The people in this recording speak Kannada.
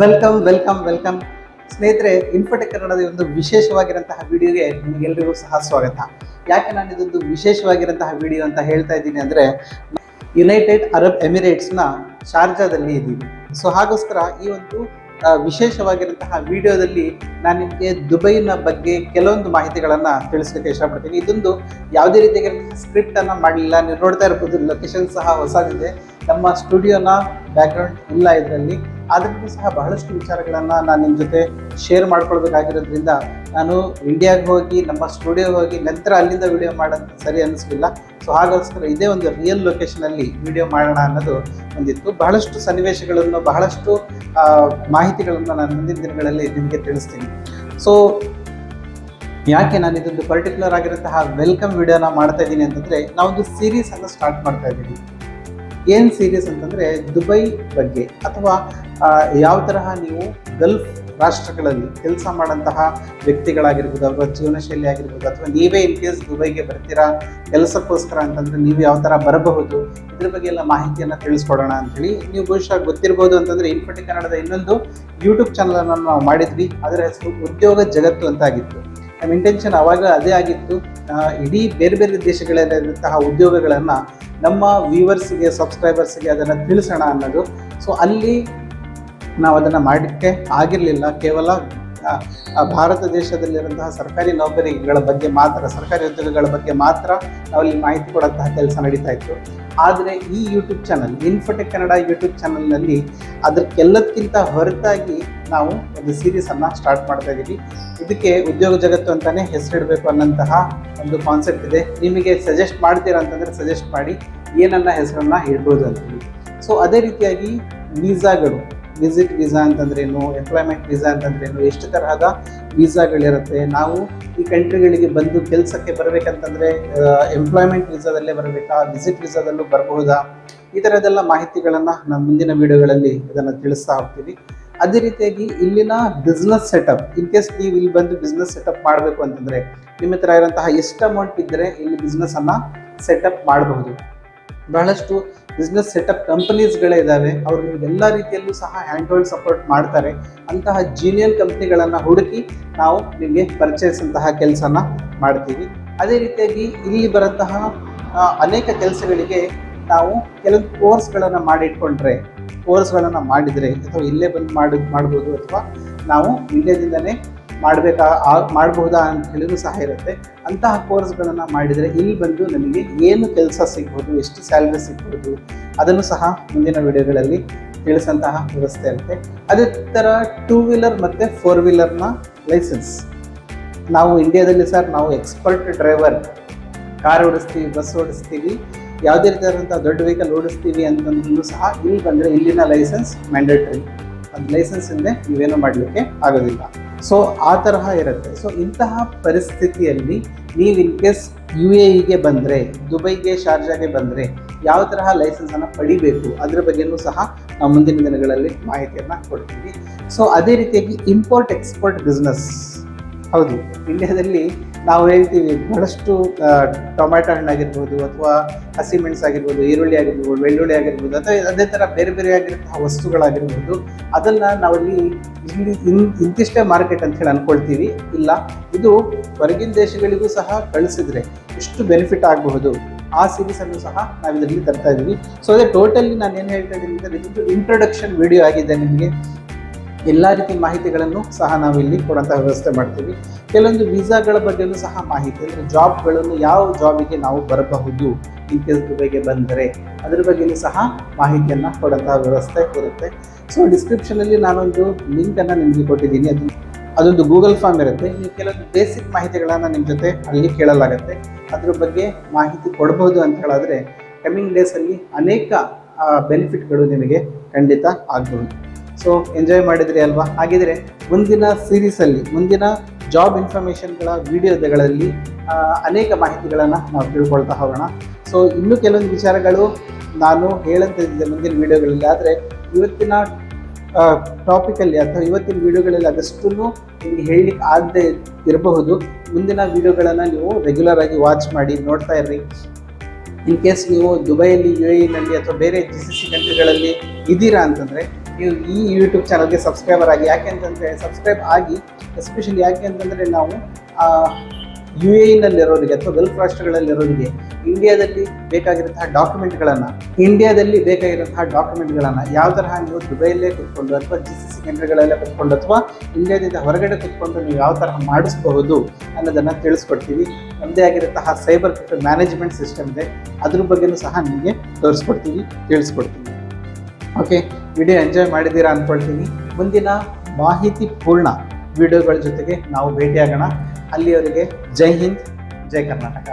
Welcome welcome welcome. ಸ್ನೇಹಿತರೆ ಇನ್ಫೋಟೆಕ್ ಕನ್ನಡದ ಒಂದು ವಿಶೇಷವಾಗಿರಂತಹ ವಿಡಿಯೋಗೆ ನಿಮಗೆಲ್ಲರಿಗೂ ಸಹ ಸ್ವಾಗತ. ಯಾಕೆ ನಾನು ಇದೊಂದು ವಿಶೇಷವಾಗಿರಂತಹ ವಿಡಿಯೋ ಅಂತ ಹೇಳ್ತಾ ಇದ್ದೀನಿ ಅಂದರೆ ಯುನೈಟೆಡ್ ಅರಬ್ ಎಮಿರೇಟ್ಸ್ನ ಶಾರ್ಜಾದಲ್ಲಿ ಇದ್ದೀವಿ. ಸೊ ಹಾಗೋಸ್ಕರ ಈ ಒಂದು ವಿಶೇಷವಾಗಿರುವಂತಹ ವಿಡಿಯೋದಲ್ಲಿ ನಾನು ನಿಮಗೆ ದುಬೈನ ಬಗ್ಗೆ ಕೆಲವೊಂದು ಮಾಹಿತಿಗಳನ್ನು ತಿಳಿಸ್ಲಿಕ್ಕೆ ಇಷ್ಟಪಡ್ತೀನಿ. ಇದೊಂದು ಯಾವುದೇ ರೀತಿಯಾಗಿರುವಂತಹ ಸ್ಕ್ರಿಪ್ಟನ್ನು ಮಾಡಲಿಲ್ಲ, ನೀವು ನೋಡ್ತಾ ಇರ್ಬೋದು ಲೊಕೇಶನ್ ಸಹ ಹೊಸದಿದೆ. ನಮ್ಮ ಸ್ಟುಡಿಯೋನ ಬ್ಯಾಕ್ಗ್ರೌಂಡ್ ಇಲ್ಲ ಇದರಲ್ಲಿ. ಆದ್ರೂ ಸಹ ಬಹಳಷ್ಟು ವಿಚಾರಗಳನ್ನು ನಾನು ನಿಮ್ಮ ಜೊತೆ ಶೇರ್ ಮಾಡ್ಕೊಳ್ಬೇಕಾಗಿರೋದ್ರಿಂದ ನಾನು ಇಂಡಿಯಾಗೆ ಹೋಗಿ, ನಮ್ಮ ಸ್ಟುಡಿಯೋಗೆ ಹೋಗಿ, ನಂತರ ಅಲ್ಲಿಂದ ವಿಡಿಯೋ ಮಾಡೋದು ಸರಿ ಅನ್ನಿಸ್ಲಿಲ್ಲ ಸೊ ಹಾಗೋಸ್ಕರ ಇದೇ ಒಂದು ರಿಯಲ್ ಲೊಕೇಶನಲ್ಲಿ ವಿಡಿಯೋ ಮಾಡೋಣ ಅನ್ನೋದು ಒಂದಿತ್ತು ಬಹಳಷ್ಟು ಸನ್ನಿವೇಶಗಳನ್ನು, ಬಹಳಷ್ಟು ಮಾಹಿತಿಗಳನ್ನು ನಾನು ಮುಂದಿನ ದಿನಗಳಲ್ಲಿ ನಿಮಗೆ ತಿಳಿಸ್ತೀನಿ. ಸೊ ಯಾಕೆ ನಾನು ಇದೊಂದು ಪರ್ಟಿಕ್ಯುಲರ್ ಆಗಿರುವಂತಹ ವೆಲ್ಕಮ್ ವಿಡಿಯೋನ ಮಾಡ್ತಾ ಇದ್ದೀನಿ ಅಂತಂದರೆ ನಾವೊಂದು ಸೀರೀಸ್ ಅನ್ನು ಸ್ಟಾರ್ಟ್ ಮಾಡ್ತಾ ಇದ್ದೀನಿ ಏನು ಸೀರೀಸ್ ಅಂತಂದರೆ ದುಬೈ ಬಗ್ಗೆ ಅಥವಾ ಯಾವ ತರಹ ನೀವು ಗಲ್ಫ್ ರಾಷ್ಟ್ರಗಳಲ್ಲಿ ಕೆಲಸ ಮಾಡೋಂತಹ ವ್ಯಕ್ತಿಗಳಾಗಿರ್ಬೋದು ಅವರ ಜೀವನ ಶೈಲಿ ಆಗಿರ್ಬೋದು ಅಥವಾ ನೀವೇ ಇನ್ ಕೇಸ್ ದುಬೈಗೆ ಬರ್ತೀರಾ, ಕೆಲಸಕ್ಕೋಸ್ಕರ ಅಂತಂದರೆ ನೀವು ಯಾವ ಥರ ಬರಬಹುದು, ಇದ್ರ ಬಗ್ಗೆ ಎಲ್ಲ ಮಾಹಿತಿಯನ್ನು ತಿಳಿಸ್ಕೊಡೋಣ ಅಂತೇಳಿ ನೀವು ಬಹುಶಃ ಗೊತ್ತಿರ್ಬೋದು ಅಂತಂದರೆ ಇನ್ಪಟ್ಟಿ ಕನ್ನಡದ ಇನ್ನೊಂದು ಯೂಟ್ಯೂಬ್ ಚಾನಲನ್ನು ನಾವು ಮಾಡಿದ್ವಿ. ಅದರ ಹೆಸರು ಉದ್ಯೋಗ ಜಗತ್ತು ಅಂತ ಆಗಿತ್ತು ನಮ್ಮ ಇಂಟೆನ್ಷನ್ ಅವಾಗ ಅದೇ ಆಗಿತ್ತು. ಇಡೀ ಬೇರೆ ಬೇರೆ ದೇಶಗಳಲ್ಲಿರುವಂತಹ ಉದ್ಯೋಗಗಳನ್ನು ನಮ್ಮ ವ್ಯೂವರ್ಸ್ಗೆ ಸಬ್ಸ್ಕ್ರೈಬರ್ಸ್ಗೆ ಅದನ್ನು ತಿಳಿಸೋಣ ಅನ್ನೋದು. ಸೊ ಅಲ್ಲಿ ನಾವು ಅದನ್ನು ಮಾಡಲಿಕ್ಕೆ ಆಗಿರಲಿಲ್ಲ. ಕೇವಲ ಭಾರತ ದೇಶದಲ್ಲಿರುವಂತಹ ಸರ್ಕಾರಿ ನೌಕರಿಗಳ ಬಗ್ಗೆ ಮಾತ್ರ, ಸರ್ಕಾರಿ ಉದ್ಯೋಗಗಳ ಬಗ್ಗೆ ಮಾತ್ರ ನಾವಲ್ಲಿ ಮಾಹಿತಿ ಕೊಡುವಂತಹ ಕೆಲಸ ನಡೀತಾ ಇತ್ತು. ಆದರೆ ಈ YouTube channel Infotech Kannada YouTube ಚಾನಲ್ನಲ್ಲಿ ಅದಕ್ಕೆಲ್ಲದಕ್ಕಿಂತ ಹೊರತಾಗಿ ನಾವು ಒಂದು ಸೀರೀಸನ್ನು ಸ್ಟಾರ್ಟ್ ಮಾಡ್ತಾ ಇದ್ದೀವಿ ಇದಕ್ಕೆ ಉದ್ಯೋಗ ಜಗತ್ತು ಅಂತಲೇ ಹೆಸರಿಡಬೇಕು ಅನ್ನೋಂತಹ ಒಂದು ಕಾನ್ಸೆಪ್ಟ್ ಇದೆ. ನಿಮಗೆ ಸಜೆಸ್ಟ್ ಮಾಡ್ತೀರಾ ಅಂತಂದರೆ ಸಜೆಸ್ಟ್ ಮಾಡಿ ಏನನ್ನ ಹೆಸರನ್ನು ಇಡ್ಬೋದು ಅಂತ ಸೊ ಅದೇ ರೀತಿಯಾಗಿ ವೀಸಾಗಳು ವಿಸಿಟ್ ವೀಸಾ ಅಂತಂದ್ರೇನು ಎಂಪ್ಲಾಯ್ಮೆಂಟ್ ವೀಸಾ ಅಂತಂದ್ರೇನು, ಎಷ್ಟು ತರಹದ ವೀಸಾಗಳಿರುತ್ತೆ ನಾವು ಈ ಕಂಟ್ರಿಗಳಿಗೆ ಬಂದು ಕೆಲಸಕ್ಕೆ ಬರಬೇಕಂತಂದ್ರೆ ಎಂಪ್ಲಾಯ್ಮೆಂಟ್ ವೀಸಾದಲ್ಲೇ ಬರಬೇಕಾ ವಿಸಿಟ್ ವೀಸಾದಲ್ಲೂ ಬರಬಹುದಾ? ಈ ಥರದ್ದೆಲ್ಲ ಮಾಹಿತಿಗಳನ್ನು ನಾನು ಮುಂದಿನ ವಿಡಿಯೋಗಳಲ್ಲಿ ಇದನ್ನು ತಿಳಿಸ್ತಾ ಹೋಗ್ತೀವಿ ಅದೇ ರೀತಿಯಾಗಿ ಇಲ್ಲಿನ ಬಿಸ್ನೆಸ್ ಸೆಟಪ್ ಇನ್ ಕೇಸ್ ನೀವು ಇಲ್ಲಿ ಬಂದು ಬಿಸ್ನೆಸ್ ಸೆಟಪ್ ಮಾಡಬೇಕು ಅಂತಂದರೆ, ನಿಮ್ಮ ಹತ್ರ ಇರುವಂತಹ ಎಷ್ಟು ಅಮೌಂಟ್ ಇದ್ದರೆ ಇಲ್ಲಿ ಬಿಸ್ನೆಸ್ಸನ್ನು ಸೆಟಪ್ ಮಾಡಬಹುದು. ಬಹಳಷ್ಟು ಬಿಸ್ನೆಸ್ ಸೆಟಪ್ ಕಂಪನೀಸ್ಗಳೇ ಇದ್ದಾವೆ ಅವರು ನಿಮ್ಗೆ ಎಲ್ಲ ರೀತಿಯಲ್ಲೂ ಸಹ ಹ್ಯಾಂಡ್ ಸಪೋರ್ಟ್ ಮಾಡ್ತಾರೆ. ಅಂತಹ ಜೀನಿಯನ್ ಕಂಪ್ನಿಗಳನ್ನು ಹುಡುಕಿ ನಾವು ನಿಮಗೆ ಪರ್ಚೇಸ್ ಅಂತಹ ಕೆಲಸನ ಮಾಡ್ತೀವಿ. ಅದೇ ರೀತಿಯಾಗಿ ಇಲ್ಲಿ ಬರೋಂತಹ ಅನೇಕ ಕೆಲಸಗಳಿಗೆ ನಾವು ಕೆಲವು ಕೋರ್ಸ್ಗಳನ್ನು ಮಾಡಿಟ್ಕೊಂಡ್ರೆ ಕೋರ್ಸ್ಗಳನ್ನು ಮಾಡಿದರೆ ಅಥವಾ ಇಲ್ಲೇ ಬಂದು ಮಾಡಿ, ಮಾಡ್ಬೋದು ಅಥವಾ ನಾವು ಇಂಡಿಯಾದಿಂದನೇ ಮಾಡಬೇಕಾ ಮಾಡಬಹುದಾ ಅಂತ ಹೇಳಿದ್ರು ಸಹ ಇರುತ್ತೆ. ಅಂತಹ ಕೋರ್ಸ್ಗಳನ್ನು ಮಾಡಿದರೆ ಇಲ್ಲಿ ಬಂದು ನಮಗೆ ಏನು ಕೆಲಸ ಸಿಗ್ಬೋದು, ಎಷ್ಟು ಸ್ಯಾಲ್ರಿ ಸಿಗ್ಬೋದು, ಅದನ್ನು ಸಹ ಮುಂದಿನ ವಿಡಿಯೋಗಳಲ್ಲಿ ತಿಳಿಸಂತಹ ವ್ಯವಸ್ಥೆ ಇರುತ್ತೆ. ಅದೇ ಥರ ಟೂ ವೀಲರ್ ಮತ್ತು ಫೋರ್ ವೀಲರ್ನ ಲೈಸೆನ್ಸ್ ನಾವು ಇಂಡಿಯಾದಲ್ಲಿ ಸರ್, ನಾವು ಎಕ್ಸ್ಪರ್ಟ್ ಡ್ರೈವರ್ ಕಾರ್ ಓಡಿಸ್ತೀವಿ ಬಸ್ ಓಡಿಸ್ತೀವಿ, ಯಾವುದೇ ರೀತಿಯಾದಂಥ ದೊಡ್ಡ ವೆಹಿಕಲ್ ಓಡಿಸ್ತೀವಿ ಅಂತಂದ್ರೂ ಸಹ ಇಲ್ಲಿ ಬಂದರೆ ಇಲ್ಲಿನ ಲೈಸೆನ್ಸ್ ಮ್ಯಾಂಡೇಟ್ರಿ ಅದು ಲೈಸೆನ್ಸ್ ಇಲ್ಲದೆ ನೀವೇನು ಮಾಡಲಿಕ್ಕೆ ಆಗೋದಿಲ್ಲ. ಸೊ ಆ ತರಹ ಇರುತ್ತೆ. ಸೊ ಇಂತಹ ಪರಿಸ್ಥಿತಿಯಲ್ಲಿ ನೀವು ಇನ್ ಕೇಸ್ ಯು ಎ ಇಗೆ ಬಂದರೆ, ದುಬೈಗೆ ಶಾರ್ಜಾಗೆ ಬಂದರೆ ಯಾವ ತರಹ ಲೈಸೆನ್ಸನ್ನು ಪಡಿಬೇಕು? ಅದರ ಬಗ್ಗೆನೂ ಸಹ ನಾವು ಮುಂದಿನ ದಿನಗಳಲ್ಲಿ ಮಾಹಿತಿಯನ್ನು ಕೊಡ್ತೀವಿ. ಸೊ ಅದೇ ರೀತಿಯಾಗಿ ಇಂಪೋರ್ಟ್ ಎಕ್ಸ್ಪೋರ್ಟ್ ಬಿಸ್ನೆಸ್ ಹೌದು ಇಂಡಿಯಾದಲ್ಲಿ ನಾವು ಹೇಳ್ತೀವಿ, ಬಹಳಷ್ಟು ಟೊಮ್ಯಾಟೊ ಹಣ್ಣಾಗಿರ್ಬೋದು ಅಥವಾ ಹಸಿಮೆಣಸು ಆಗಿರ್ಬೋದು, ಈರುಳ್ಳಿ ಆಗಿರ್ಬೋದು, ಬೆಳ್ಳುಳ್ಳಿ ಆಗಿರ್ಬೋದು, ಅಥವಾ ಅದೇ ಥರ ಬೇರೆ ಬೇರೆ ಆಗಿರುವಂತಹ ವಸ್ತುಗಳಾಗಿರ್ಬೋದು, ಅದನ್ನು ನಾವು ಇಲ್ಲಿ ಇನ್, ಇಂತಿಷ್ಟೇ ಮಾರ್ಕೆಟ್ ಅಂತ ಹೇಳಿ ಅಂದ್ಕೊಳ್ತೀವಿ ಇಲ್ಲ, ಇದು ಹೊರಗಿನ ದೇಶಗಳಿಗೂ ಸಹ ಕಳಿಸಿದ್ರೆ ಎಷ್ಟು ಬೆನಿಫಿಟ್ ಆಗಬಹುದು? ಆ ಸೀರೀಸನ್ನು ಸಹ ನಾವು ಇದರಲ್ಲಿ ತರ್ತಾ ಇದ್ದೀವಿ ಸೊ ಅದೇ ಟೋಟಲಿ ನಾನು ಏನು ಹೇಳ್ತಾ ಇದ್ದೀನಿ ಅಂದರೆ, ಇದೊಂದು ಇಂಟ್ರೊಡಕ್ಷನ್ ವಿಡಿಯೋ ಆಗಿದೆ ನಿಮಗೆ. ಎಲ್ಲ ರೀತಿ ಮಾಹಿತಿಗಳನ್ನು ಸಹ ನಾವು ಇಲ್ಲಿ ಕೊಡುವಂಥ ವ್ಯವಸ್ಥೆ ಮಾಡ್ತೀವಿ. ಕೆಲವೊಂದು ವೀಸಾಗಳ ಬಗ್ಗೆಯೂ ಸಹ ಮಾಹಿತಿ, ಅಂದರೆ ಜಾಬ್ಗಳನ್ನು ಯಾವ ಜಾಬಿಗೆ ನಾವು ಬರಬಹುದು ಕೇಸ್ ದುಬೈಗೆ ಬಂದರೆ ಅದ್ರ ಬಗ್ಗೆಯೂ ಸಹ ಮಾಹಿತಿಯನ್ನು ಕೊಡುವಂತಹ ವ್ಯವಸ್ಥೆ ಇರುತ್ತೆ. ಸೊ ಡಿಸ್ಕ್ರಿಪ್ಷನಲ್ಲಿ ನಾನೊಂದು ಲಿಂಕನ್ನು ನಿಮಗೆ ಕೊಟ್ಟಿದ್ದೀನಿ. ಅದು, ಅದೊಂದು ಗೂಗಲ್ ಫಾರ್ಮ್ ಇರುತ್ತೆ. ನೀವು ಕೆಲವೊಂದು ಬೇಸಿಕ್ ಮಾಹಿತಿಗಳನ್ನು ನಿಮ್ಮ ಜೊತೆ ಅಲ್ಲಿ ಕೇಳಲಾಗುತ್ತೆ. ಅದ್ರ ಬಗ್ಗೆ ಮಾಹಿತಿ ಕೊಡ್ಬೋದು ಅಂತ ಹೇಳಿದ್ರೆ ಕಮ್ಮಿಂಗ್ ಡೇಸಲ್ಲಿ ಅನೇಕ ಬೆನಿಫಿಟ್ಗಳು ನಿಮಗೆ ಖಂಡಿತ ಆಗ್ಬಹುದು ಸೊ ಎಂಜಾಯ್ ಮಾಡಿದ್ರಿ ಅಲ್ವಾ? ಹಾಗಿದ್ರೆ ಮುಂದಿನ ಸೀರೀಸಲ್ಲಿ ಮುಂದಿನ ಜಾಬ್ ಇನ್ಫಾರ್ಮೇಷನ್ಗಳ ವಿಡಿಯೋಗಳಲ್ಲಿ ಅನೇಕ ಮಾಹಿತಿಗಳನ್ನು ನಾವು ತಿಳ್ಕೊಳ್ತಾ ಹೋಗೋಣ. ಸೊ ಇನ್ನೂ ಕೆಲವೊಂದು ವಿಚಾರಗಳು ನಾನು ಹೇಳಂತಿದ್ದೆ ಮುಂದಿನ ವಿಡಿಯೋಗಳಲ್ಲಿ ಆದರೆ ಇವತ್ತಿನ ಟಾಪಿಕಲ್ಲಿ ಅಥವಾ ಇವತ್ತಿನ ವಿಡಿಯೋಗಳಲ್ಲಿ ಅದಷ್ಟು ನಿಮಗೆ ಹೇಳಲಿಕ್ಕೆ ಆಗದೆ ಇರಬಹುದು. ಮುಂದಿನ ವಿಡಿಯೋಗಳನ್ನು ನೀವು ರೆಗ್ಯುಲರ್ ಆಗಿ ವಾಚ್ ಮಾಡಿ, ನೋಡ್ತಾ ಇರ್ರಿ. ಇನ್ ಕೇಸ್ ನೀವು ದುಬೈಯಲ್ಲಿ ಯು ಎನಲ್ಲಿ ಅಥವಾ ಬೇರೆ ಜಿ ಸಿ ಸಿ ಕಂಟ್ರಿಗಳಲ್ಲಿ ಇದ್ದೀರಾ ಅಂತಂದರೆ ನೀವು ಈ ಯೂಟ್ಯೂಬ್ ಚಾನಲ್ಗೆ ಸಬ್ಸ್ಕ್ರೈಬರ್ ಆಗಿ, ಯಾಕೆ ಅಂತಂದರೆ ಸಬ್ಸ್ಕ್ರೈಬ್ ಆಗಿ ಎಸ್ಪೆಷಲಿ ಯಾಕೆ ಅಂತಂದರೆ ನಾವು ಯು ಎ ಇನಲ್ಲಿರೋರಿಗೆ ಅಥವಾ ಗಲ್ಫ್ ರಾಷ್ಟ್ರಗಳಲ್ಲಿರೋರಿಗೆ ಇಂಡಿಯಾದಲ್ಲಿ ಬೇಕಾಗಿರುವಂತಹ ಡಾಕ್ಯುಮೆಂಟ್ಗಳನ್ನು ಇಂಡಿಯಾದಲ್ಲಿ ಬೇಕಾಗಿರುವಂತಹ ಡಾಕ್ಯುಮೆಂಟ್ಗಳನ್ನು ಯಾವ ತರಹ ನೀವು ದುಬೈಯಲ್ಲೇ ಕೂತ್ಕೊಂಡು ಅಥವಾ ಜಿ ಸಿ ಸಿ ಕೇಂದ್ರಗಳಲ್ಲೇ ಕೂತ್ಕೊಂಡು ಅಥವಾ ಇಂಡಿಯಾದಿಂದ ಹೊರಗಡೆ ಕೂತ್ಕೊಂಡು ನೀವು ಯಾವ ತರಹ ಮಾಡಿಸ್ಬಹುದು ಅನ್ನೋದನ್ನು ತಿಳಿಸ್ಕೊಡ್ತೀವಿ. ನಮ್ಮದೇ ಆಗಿರುವಂತಹ ಸೈಬರ್ ಮ್ಯಾನೇಜ್ಮೆಂಟ್ ಸಿಸ್ಟಮ್ ಇದೆ. ಅದ್ರ ಬಗ್ಗೆಯೂ ಸಹ ನಿಮಗೆ ತೋರಿಸ್ಕೊಡ್ತೀವಿ, ತಿಳಿಸ್ಕೊಡ್ತೀವಿ. ಓಕೆ ವಿಡಿಯೋ ಎಂಜಾಯ್ ಮಾಡಿದ್ದೀರಾ ಅಂದ್ಕೊಳ್ತೀನಿ. ಮುಂದಿನ ಮಾಹಿತಿ ಪೂರ್ಣ ವಿಡಿಯೋಗಳ ಜೊತೆಗೆ ನಾವು ಭೇಟಿಯಾಗೋಣ. ಅಲ್ಲಿಯವರೆಗೆ ಜೈ ಹಿಂದ್, ಜೈ ಕರ್ನಾಟಕ.